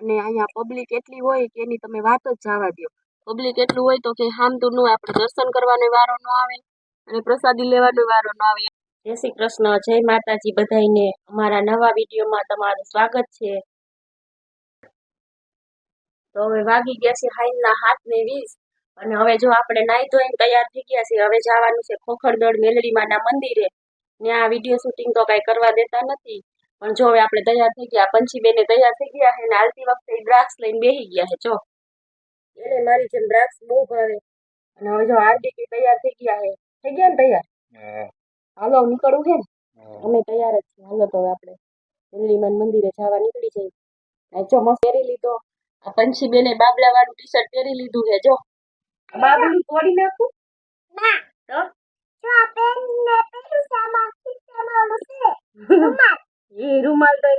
અને અહીંયા પબ્લિક એટલી હોય કે એની તમે વાત જ જવા દો પબ્લિક એટલું હોય તો કે હામતું ન આપણે દર્શન કરવાનો વારો ન આવે અને પ્રસાદી લેવાનો વારો ન આવે. જય શ્રી કૃષ્ણ, જય માતાજી બધાને અમારા નવા વિડીયોમાં તમારું સ્વાગત છે. તો હવે વાગી ગયા છે હાઈના હાથ ને વીસ અને હવે જો આપણે નાઈ ધોઈને તૈયાર થઈ ગયા છે હવે જવાનું છે ખોખરદળ મેલડીમાના મંદિરે. ત્યાં વીડિયો શૂટિંગ તો કાંઈ કરવા દેતા નથી. પણ જો હવે આપણે તૈયાર થઈ ગયા પંચીબેને તૈયાર થઈ ગયા છે ને આરતી વખતે દ્રાક્ષ લઈને બેસી ગયા છે જો. એને મારી જેમ દ્રાક્ષ બહુ ભાવે. અને હવે જો હાર્દિક તૈયાર થઈ ગયા છે. થઈ ગયા ને તૈયાર? હાલો નીકળવું છે ને? અમે તૈયાર જ છીએ. હાલો તો હવે આપણે મેલડીમાન મંદિરે જવા નીકળી જઈએ. જો મસ્ત પહેરી લીધો. આ પંછી બેને બાબલા વાળું ટી શર્ટ પહેરી લીધું છે જો. આ બાબલું તોડી નાખું તો એ રૂમાલ તો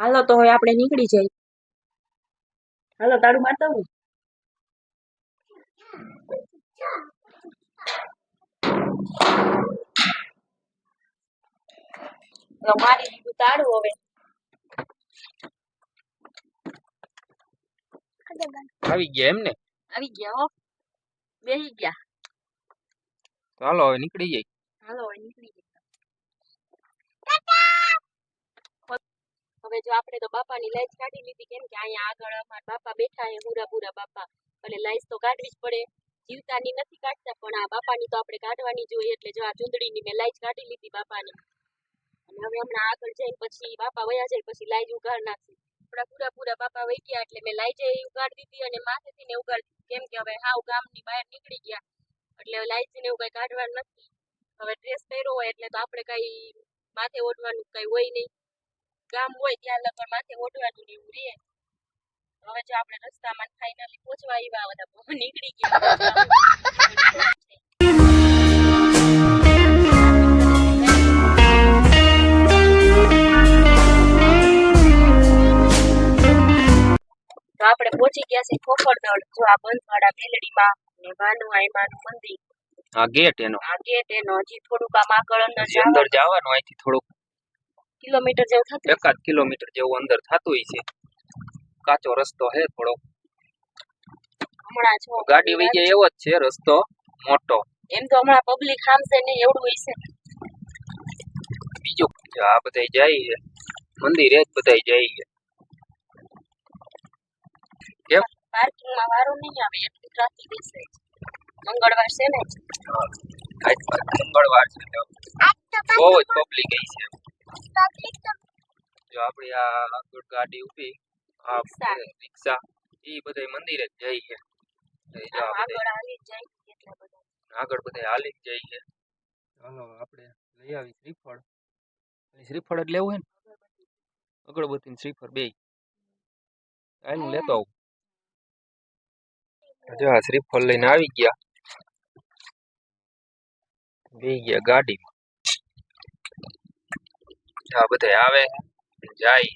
હાલો તો હવે આપણે નીકળી જઈએ. હાલો તાળું મારતા હું તો મારી દીધું તાળું હવે. આવી ગયા એમ ને આવી ગયા હો. બેસી ગયા. ચાલો હવે નીકળી જાય હાલો હવે નીકળી જઈએ. હવે જો આપણે તો બાપાની લાઈટ કાઢી લીધી, કેમ કે અહીંયા આગળ અમારા બાપા બેઠા હે હુરા બુરા બાપા. એટલે લાઈસ તો કાઢવી જ પડે, જીવતાની નથી કાઢતા, પણ આ બાપાની તો આપણે કાઢવાની જોઈએ એટલે જો આ ચૂંદડીની મેં લાઈટ કાઢી લીધી બાપાની. અને હવે હમણાં આગળ જઈને પછી બાપા વયા જાય, પછી લાઈજ ઉગાડ નાખી આપણા પૂરા પૂરા બાપા વહી ગયા એટલે મેં લાઈજે ઉગાડી દીધી અને માથેથી ને ઉગાડી દીધી. કેમ કે હવે હાવ ગામની બહાર નીકળી ગયા, એટલે લાઈટ ને એવું કઈ કાઢવાનું નથી. હવે ડ્રેસ પહેર્યો હોય, એટલે તો આપણે કઈ માથે ઓઢવાનું કઈ હોય નહીં. ગામ હોય ત્યાં લગન માથે ઓઢવાનું ને એવું રહે હવે જો આપણે રસ્તામાં ફાઇનલી પહોંચવા આવ્યા બધા નીકળી ગયા તો આપણે પહોંચી ગયા છે ખોખરદળ જો આ બંધવાડા મેલડીમાં ને ભાનુઆઈમાનું મંદિર. આ ગેટ એનો. આ ગેટ એનો હજી થોડુંક આમ આગળ અંદર જવાનું અહીંથી થોડુંક કિલોમીટર જેવું થતું એકાદ કિલોમીટર જેવું અંદર થતું છે. કાચો રસ્તો છે થોડો. હમણાં જો ગાડી વઈ જાય એવો જ છે રસ્તો મોટો. એમ તો હમણાં પબ્લિક હામસે નહીં એવડું હશે બીજું આ બધા જાય છે. મંદિરે જ બધા જાય છે. કેમ? પાર્કિંગમાં વારો નહીં આવે એટલી ટ્રાફિક હશે. મંગળવાર છે ને? આજ મંગળવાર છે. તો બહુ જ પબ્લિક છે. જો આપણી આ ગુડ ગાડી ઊભી આ રિક્ષા. એ બધા મંદિરે જ જાય છે. આગળ એટલા બધા. હાલી જ જાય છે ચાલો આપણે લઈ આવી શ્રીફળ. શ્રીફળ જ લેવું હે ને? અગરબત્તી ને શ્રીફળ બે આનું લેતો આવું. જો આ શ્રીફળ લઈને આવી ગયા. બે ગયા ગાડીમાં. આ બધા આવે જાય.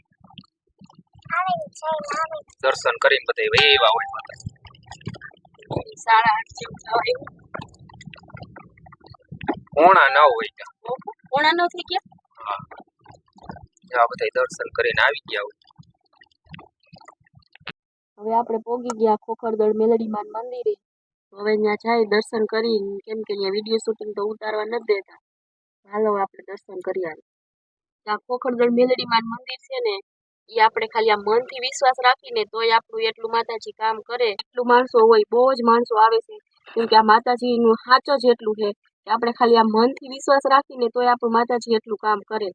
દર્શન કરીને બધા વહી હોય. આવ્યું પોણા હોય ત્યાં. પોણા દર્શન કરીને આવી ગયા હોય. હવે આપણે પોગી ગયા ખોખરદળ મેલડીમાન મંદિરે. હવે ત્યાં જાય, દર્શન કરી કેમ કે વીડિયો શૂટિંગ તો ઉતારવા નથી દેતા. હાલો, આપણે દર્શન કરી આવીએ. ત્યાં ખોખરદળ મેલડીમાં મંદિર છે ને એ આપણે ખાલી આ મનથી વિશ્વાસ રાખીને તોય આપણું એટલું માતાજી કામ કરે. એટલું માણસો હોય બહુ જ માણસો આવે છે. કેમ કે આ માતાજીનું સાચો જ એટલું છે કે આપણે ખાલી આ મનથી વિશ્વાસ રાખીને તોય આપણું માતાજી એટલું કામ કરે.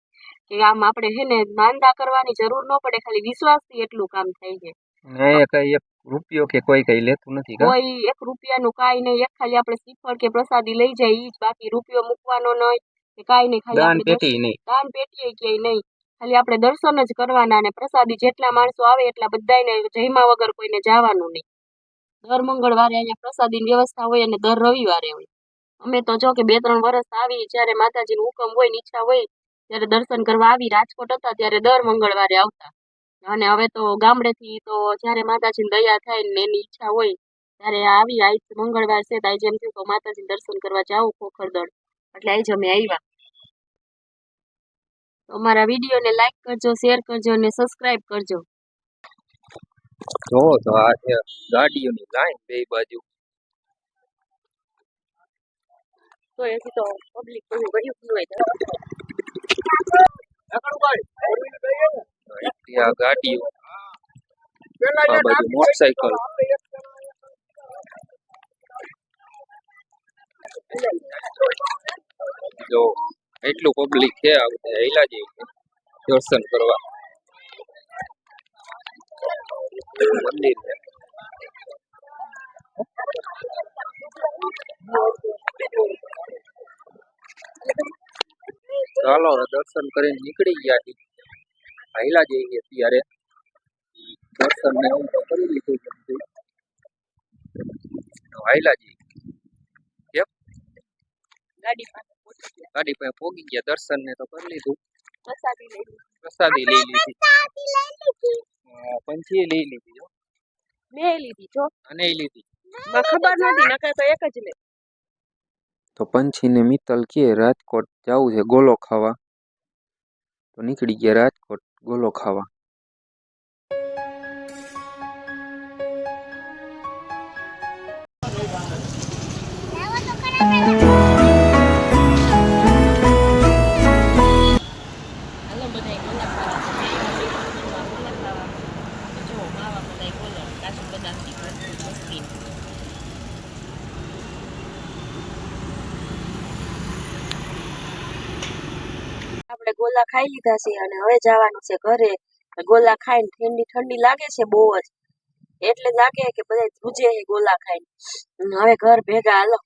કે આમ આપણે હે ને નાંદા કરવાની જરૂર ન પડે ખાલી વિશ્વાસથી એટલું કામ થઈ જાય ને કઈ એક રૂપિયો કે કોઈ કઈ લેતું નથી કોઈ એક રૂપિયાનું કાંઈ નહીં એક ખાલી આપણે શ્રીફળ કે પ્રસાદી લઈ જાય એ જ બાકી રૂપિયો મૂકવાનો નહીં કાંઈ નહીં ખાલી દાન પેટી નહીં. દાન પેટી ક્યાંય નહીં. ખાલી આપણે દર્શન જ કરવાના અને પ્રસાદી જેટલા માણસો આવે એટલા બધાને જયમાં વગર કોઈને જવાનું નહીં. દર મંગળવારે અહીંયા પ્રસાદીની વ્યવસ્થા હોય અને દર રવિવારે હોય. અમે તો જો કે બે ત્રણ વર્ષ આવી જ્યારે માતાજીનું હુકમ હોય ને ઈચ્છા હોય ત્યારે દર્શન કરવા આવી રાજકોટ હતા ત્યારે દર મંગળવારે આવતા. અને હવે તો ગામડેથી તો જ્યારે માતાજીની દયા થાય ને એની ઈચ્છા હોય ત્યારે આવી આજ મંગળવાર છે તો આજે એમ થયું કે માતાજીને દર્શન કરવા જાવ ખોખરદળ એટલે આજ અમે આવ્યા અમારા વિડીયોને લાઈક કરજો શેર કરજો અને સબસ્ક્રાઇબ કરજો. જો તો આ છે ગાડીઓની લાઈન બે બાજુ. તો એથી તો પબ્લિક બધું ગયું હોય અહીંથી આ ગાડીઓ આ બાજુ મોટરસાયકલ જો એટલું પબ્લિક છે, આ બધા હેલા જેવું દર્શન કરવા. મંદિર ચાલો દર્શન કરીને નીકળી ગયા છીએ. હાઈલા જઈએ ત્યારે દર્શન ને એવું કરી લીધું બધું. તો હાઈલા જઈએ ગાડી પર પોગી ગયા દર્શન ને તો કરી લીધું. પ્રસાદી લઈ લીધી. પ્રસાદી લઈ લીધી. પંચી લઈ લીધી. જો મે લીધી જો. અને લીધી. ખબર નથી નકર તો એક જ લે. તો પંછી ને મિત્તલ કે રાજકોટ જવું છે ગોલો ખાવા. તો નીકળી ગયા રાજકોટ ગોલો ખાવા. હાલો આપણે ગોલા ખાઈ લીધા છે અને હવે જવાનું છે ઘરે. ગોલા ખાઈને ઠંડી ઠંડી લાગે છે બહુ જ. એટલે લાગે કે બધા ધ્રુજે ગોલા ખાઈને. હવે ઘર ભેગા હાલો.